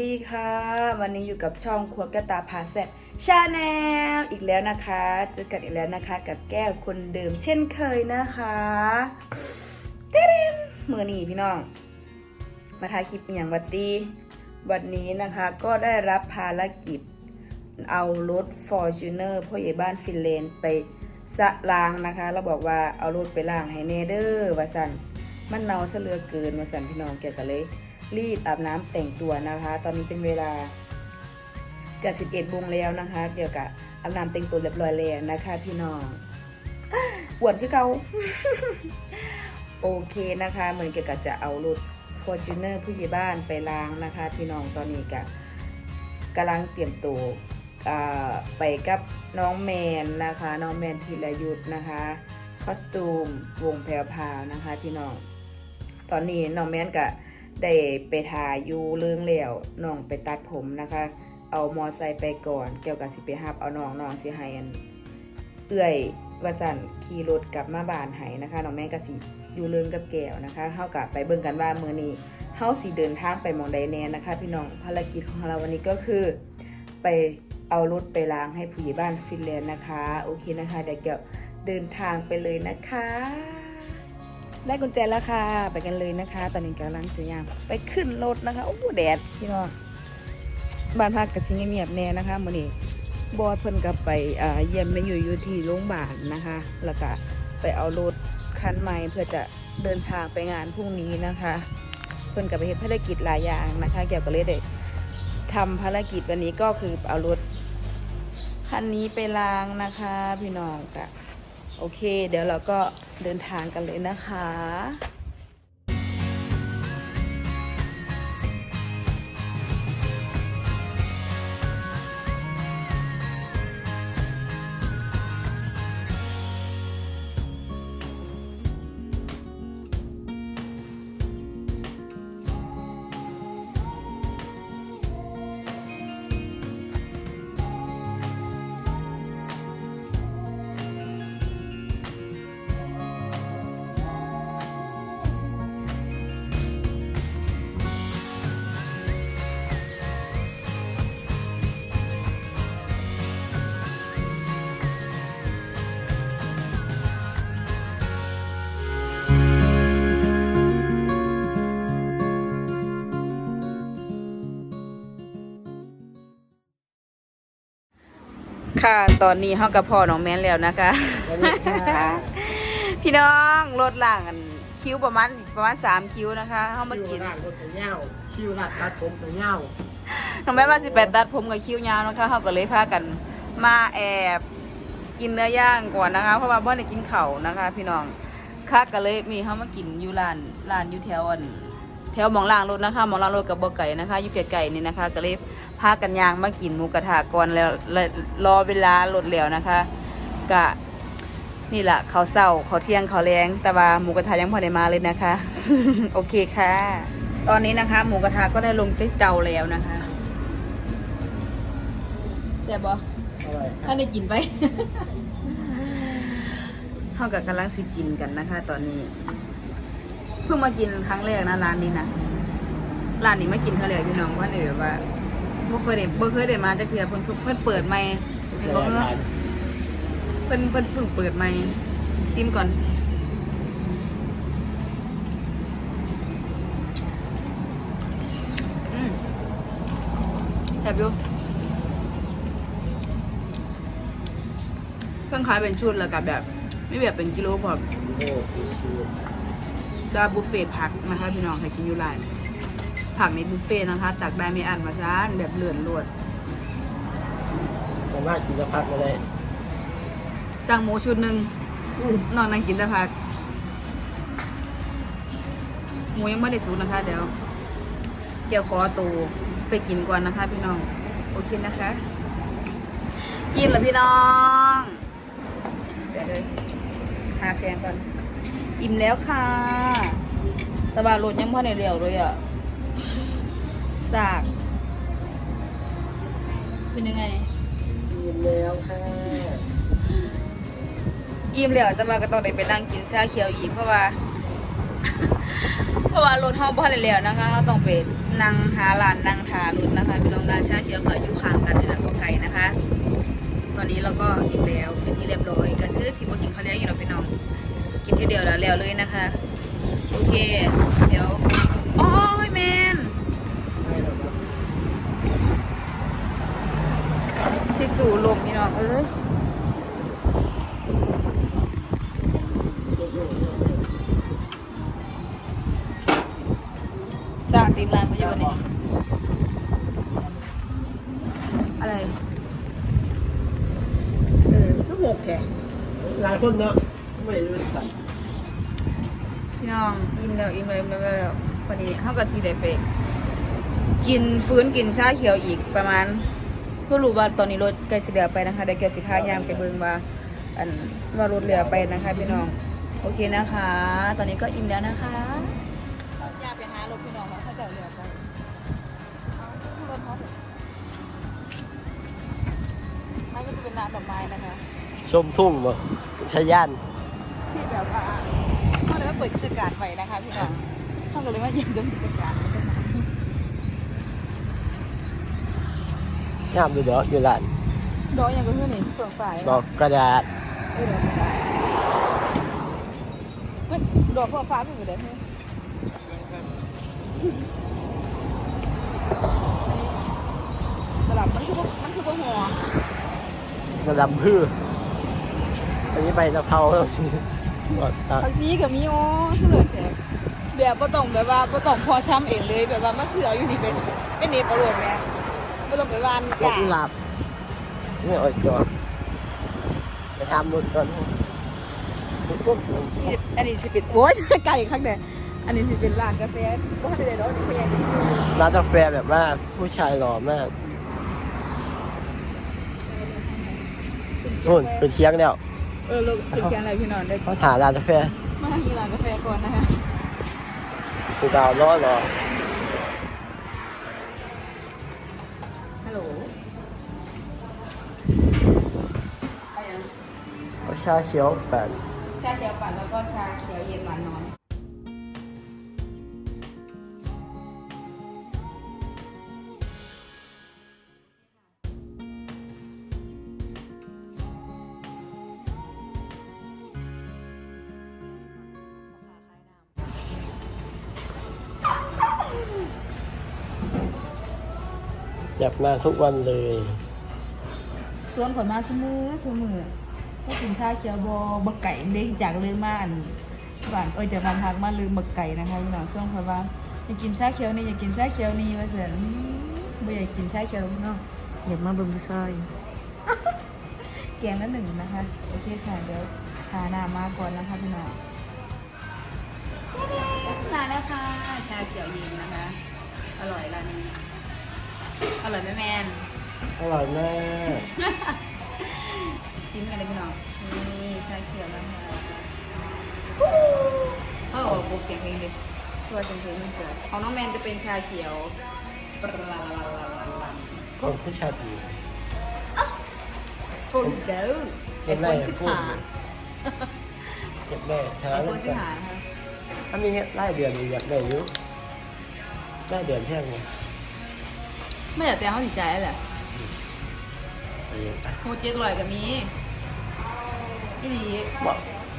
ดีค่ะ วันนี้อยู่กับช่องครัวแก้วตาพาแซ่บชาแนลอีกแล้วนะคะเจอกันอีกแล้วนะคะ กับแก้วคนเดิมเช่นเคยนะคะเต้นมือนีพี่น้อง มาถ่ายคลิปอย่างวัดดีวันนี้นะคะก็ได้รับภารกิจ เอารถ f o r t u n e r พ่อใหญ่บ้านฟินแลนด์ไปสะล้างนะคะ เราบอกว่าเอารถไปล้างให้เนเดอร์วาสันมันเนาซะเหลือเกินวาสันพี่น้องแกก็เลย รีบอาบน้ำแต่งตัวนะคะ ตอนนี้เป็นเวลาจะ11โมงแล้วนะคะเกี่ยวกับอาบน้ำแต่งตัวเรียบร้อยแล้วนะคะ พี่น้องอวดคือเขาโอเคนะคะ เหมือนเกี่ยวกับจะเอารถ Fortuner ผู้ใหญ่บ้านไปล้างนะคะ พี่น้องตอนนี้กับกำลังเตรียมตัวไปกับน้องแมนนะคะ น้องแมนธีรยุทธ์นะคะ คอสตูม วงแพรวพาวนะคะ พี่น้อง ตอนนี้น้องแมนกับ ได้ไปทาอยู่เรื่องแล้วน้องไปตัดผมนะคะ เอามอไซค์ไปก่อนเกี่ยวกับสิไปฮับเอาน้องน้องสิให้อันเอื่อยวสันขี่รถกลับมาบ้านให้นะคะน้องแม่ก็สิอยู่เรื่องกับแก้วนะคะเฮากะไปเบิ่งกันว่ามื้อนี้เฮาสิเดินทางไปมองใดแน่นะคะ พี่น้องภารกิจของเราวันนี้ก็คือ ไปเอารถไปล้างให้ผู้ใหญ่บ้านฟินแลนด์นะคะ โอเคนะคะเดี๋ยวแก้วเดินทางไปเลยนะคะ ได้กุญแจแล้วค่ะ ไปกันเลยนะคะ ตอนนี้กำลังจะย่างไปขึ้นรถนะคะ โอ้แดดพี่น้องบ้านพักกับสิงเงียบแน่นะคะมื้อนี้บอสเพิ่นก็ไปเยี่ยมแม่อยู่อยู่ที่โรงพยาบาลนะคะ แล้วก็ไปเอารถคันใหม่เพื่อจะเดินทางไปงานพรุ่งนี้นะคะ เพิ่นก็ไปเฮ็ดภารกิจหลายอย่างนะคะ เกี่ยวกับเลยได้ทำภารกิจวันนี้ก็คือเอารถคันนี้ไปล้างนะคะ พี่น้องกะ โอเค เดี๋ยวเราก็เดินทางกันเลยนะคะ ค่ะ ตอนนี้เฮากับพ่อน้องแม่นแล้วนะคะสวัสดีค่ะพี่น้องรถล่างกันคิ้วประมาณประมาณสามคิ้วนะคะเฮามากิน คิวร้านรถตัวเง่าคิวร้านตัดผมตัวเง่าน้องแม่มาสิไปตัดผมกับคิ้วยาวนะคะเฮาก็เลยพากันมาแอบกินเนื้อย่างก่อนนะคะ เพราะว่าบ่ได้กินเข่าวนะคะ พี่น้องค่ะก็เลยมีเฮามากินอยู่ร้านร้านอยู่แถวอันแถวหมองล่างรถนะคะหมองล่างรถกับบ่ไก่นะคะอยู่ไกลๆนี่นะคะก็เลย พากันย่างมากินหมูกระทะก่อนแล้วแล้วรอเวลารถแล้วนะคะกะนี่แหละเขาวเศร้าเขาวเที่ยงเขาวแรงแต่ว่าหมูกระทะยังพอได้มาเลยนะคะ โอเคค่ะ ตอนนี้นะคะ หมูกระทะก็ได้ลงที่เตาแล้วนะคะเสียบออร่อยครัถ้าบได้กินไปเท่ากับกำลังสิกินกันนะคะ ตอนนี้ เพิ่งมากินครั้งแรกนะร้านนี้นะร้านนี้ไม่กินเท่าไหร่พี่น้องเพราะเนี่ยแบบว่า บ่เคยได้บ่เคยได้มาจะเทื่อเพิ่นเพิ่นเปิดใหม่เห็นบ่เออเพิ่นเพิ่นเพิ่งเปิดใหม่ซิมก่อนอืมแซ่บอยู่เพิ่งขายเป็นชุดแล้วกับแบบ ไม่แบบเป็นกิโลพอโอ้คิวคิวจะบุฟเฟ่ต์ผักนะคะพี่น้องใครกินอยู่ร้าน ผักในบุฟเฟ่ต์นะคะ ตักได้ไม่อั้นมาซานแบบเลื่อนลวดผมว่ากินจะพักมาเลยสั่งหมูชุดหนึ่งนอนนั่งกินแต่ผัก หมูยังไม่ได้สุกนะคะ เดี๋ยว เดี๋ยวขอตัวไปกินก่อนนะคะ พี่น้อง โอเคนะคะอิ่มแล้วพี่น้องเดี๋ยวเลยหาแซงก่อน อิ่มแล้วค่ะ แต่ว่ารถยังพ่อในเร็วเลยอะ สาก เป็นยังไง กินแล้วค่ะอิ่มแล้วแต่ว่าก็ต้องได้ไปนั่งกินชาเขียวอีกเพราะว่า เพราะว่ารถเฮาบ่ทันได้แล้วนะคะเราต้องไปนั่งหาร้านนั่งทารถนะคะพี่น้องร้านชาเขียวก็อยู่ข้างกันทางบ่ไกลนะคะ ตอนนี้เราก็อิ่มแล้วเป็นที่เรียบร้อยก็คือสิบ่กินข้าวเลี้ยงอยู่เราพี่น้องกินทีเดียวแล้วแล้วเลยนะคะ โอเค เดี๋ยวโอ้ยแมนสิสู่ลมพี่น้ องเอ้ยสร้างตีมลานมาอยู่วันนี้อะไร เออก็หกแค่หลายคนเนาะไม่รู้สักพี่น้องอิ่มแล้วอิ่มแล้วอิ่มแล้วอิ่มแล้วพอดีเขากับซีได้ไปกินฟื้นกินชาเขียวอีกประมาณ เพื่อรู้ว่าตอนนี้รถใกล้สิเหลือไปนะคะได้แก่สิพายามไปเบิ่งว่าอันว่ารถเหลือไปนะคะพี่น้องโอเคนะคะ ตอนนี้ก็อิ่มแล้วนะคะอยากไปหารถพี่น้องว่าเขาจะเหลือไปรถเขาไม่ก็จะเป็นน้ำดอกไม้นะคะชมทุ่งบ่ชะย่านที่แบบว่าเขาเลยว่าเปิดกิจการไว้นะคะพี่น้องเขาก็เลยว่าเยี่ยมชมกิจการ งามดูเนาะอยู่ร้านดอกอย่างก็คือนี่เปลืองฝ่ายดอกกระดาษเออดอกกระดาษเฮ้ยดอกเปลืองฟ้าเป็นแบบนี้อันนี้ตลับมันคือบ่มันคือบ่หัวกระดำพืชอันนี้ใบตะเภาเนาะก็ตัดผักซีกับมีโอ้คือเลยแท้แบบบ่ต้องแบบว่าบ่ต้องพอช้ำเองเลยแบบว่ามาเสืออยู่นี่เป็นเป็นเนปรโรดแม่ บ่ต้องไปวานดอกกากุหลาบนี่อ่อยจอดไปทำรถก่อนปุ๊บนี่อันนี้สิเป็นโอ้ยไก่ข้างเดียอันนี้สิเป็นร้านกาแฟบ่ทันได้ดอกนี่เพียงร้านกาแฟแบบว่าผู้ชายหล่อมากนู่นเป็นเชียงแล้วเออลูกเป็นแค่อะไรพี่นอนได้เขาถาร้านกาแฟมาที่ร้านกาแฟก่อนนะคะกูดาวล้อรอาชาเขียวแปดชาเขียวปั่นแล้วก็ชาเขียวเย็นหวานน้อยพ่อค้าขายน้ำจับมาทุกวันเลย ส่วนผลมาสมือสมือ ก็กินชาเขียวบอบักไก่เด็กจากลืมมาอันบ้านเอ้ยจากบ้านพักมาลืมบักไก่นะคะพี่น้องส่วนผลว่าอยากกินชาเขียวนี่อยากกินชาเขียวนี่ว่าเสร็จไม่อยากกินชาเขียวพี่น้องอยากมาเบิ่งผู้ซอยแกงละหนึ่งนะคะโอเคค่ะเดี๋ยวหาหน้ามาก่อนนะคะพี่น้องมาแล้วค่ะชาเขียวเย็นนะคะ อร่อยร้านนี้อร่อยไหมแมนอร่อยมาก ซิมกันเลยพี่น้อง นี่ชาเขียวนะคะเออปลุกเสียงเพลงดิตัวเสียงเพลงมันเกิดของน้องแมนจะเป็นชาเขียวปลาลาลาลาลาคนผู้ชายดีฝุ่นเด้อไอโฟนสิบห้าเก็บได้ไอโฟนสิบห้านะคะถ้ามีไล่เดือนอยากได้อยุไล่เดือนแท่งเลยไม่อยากแต่เขาสิใจแหละอันนี้โฮเจ็ดลอยกับมี อีหลีบอก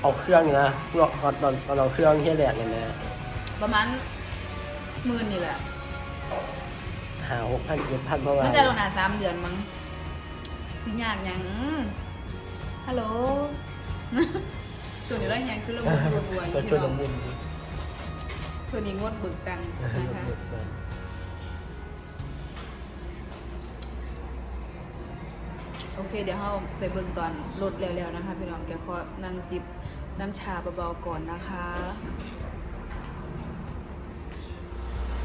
เอาเครื่องนะลอกตอนตอนตอนเอาเครื่องที่แหลกเลยนะประมาณหมื่นนี่แหละหาหกพันเจ็ดพันเพราะว่ามันจะลงหนาสามเดือนมั้งสิยากหยังฮัลโหลส่วนนี้เรายังชุลมุนรัวๆตัวพี่ชนน้องมุนส่วนนี้งดบึกตังค์นะคะ โอเค เดี๋ยวเราไปเบิ่งตอนรถแล้วๆนะคะพี่น้องแกขอนั่งจิบน้ำชาเบาๆก่อนนะคะ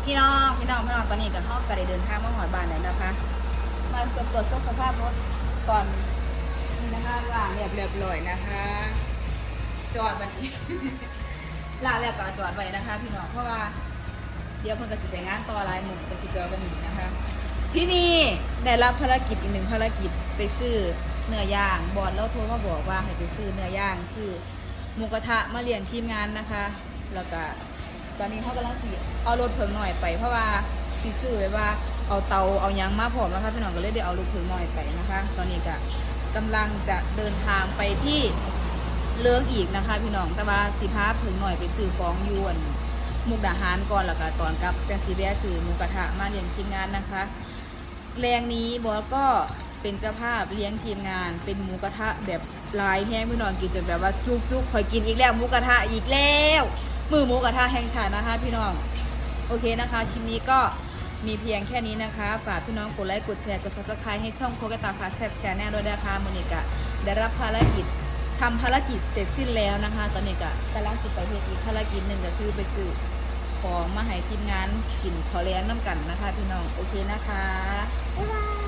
พี่น้องพี่น้องพี่น้องตอนนี้กับห้องก็ได้เดินทางมาหอดบ้านแล้วนะคะ มาสำรวจสภาพรถก่อนนี่นะคะล่างเรียบเรียบร้อยนะคะ จอดวันนี้ล่างแล้วก็จอดไว้นะคะ พี่น้องเพราะว่าเดี๋ยวเพิ่นก็สิไปงานต่อลายหมู่ก็สิเจอวันนี้นะคะ ที่นี่ได้รับภารกิจอีกหนึ่งภารกิจไปซื้อเนื้อย่างบอดแล้วโทรมาบอกว่าให้ไปซื้อเนื้อย่างซื้อหมูกระทะมาเลี้ยงทีมงานนะคะ แล้วก็ตอนนี้เขากำลังสิเอารถเพิ่มหน่อยไป เพราะว่าสิซื้อไว้ว่าเอาเตาเอายังมาพร้อมนะคะพี่น้องก็เลยได้เอารถเพิ่มหน่อยไปนะคะ ตอนนี้ก็กำลังจะเดินทางไปที่เลืองอีกนะคะ พี่น้องแต่ว่าสิพาเพิ่งหน่อยไปซื้อของยวนมุกดาหารก่อนแล้วก็ตอนกลับจังสีแวะซื้อหมูกระทะมาเลี้ยงทีมงานนะคะ แรงนี้บอสก็เป็นเจ้าภาพเลี้ยงทีมงาน เป็นหมูกระทะแบบลายแห้งพี่น้องกินจนแบบว่าจุกจุกคอยกินอีกแล้วหมูกระทะอีกแล้วมือหมูกระทะแห่งชาตินะคะพี่น้องโอเคนะคะคลิปนี้ก็มีเพียงแค่นี้นะคะ ฝากพี่น้องกดไลค์กดแชร์กดซับสไครต์ให้ช่องโคกตาพาแซบแชร์แน่ด้วยนะคะโมนิกะได้รับภารกิจทำภารกิจเสร็จสิ้นแล้วนะคะ ตอนนี้ก็กำลังสิไปเฮ็ดอีกภารกิจหนึ่งก็คือไปซื้อ ของมาให้ทีมงานกินขอเลี้ยงน้ำกันนะคะพี่น้องโอเคนะคะบ๊ายบาย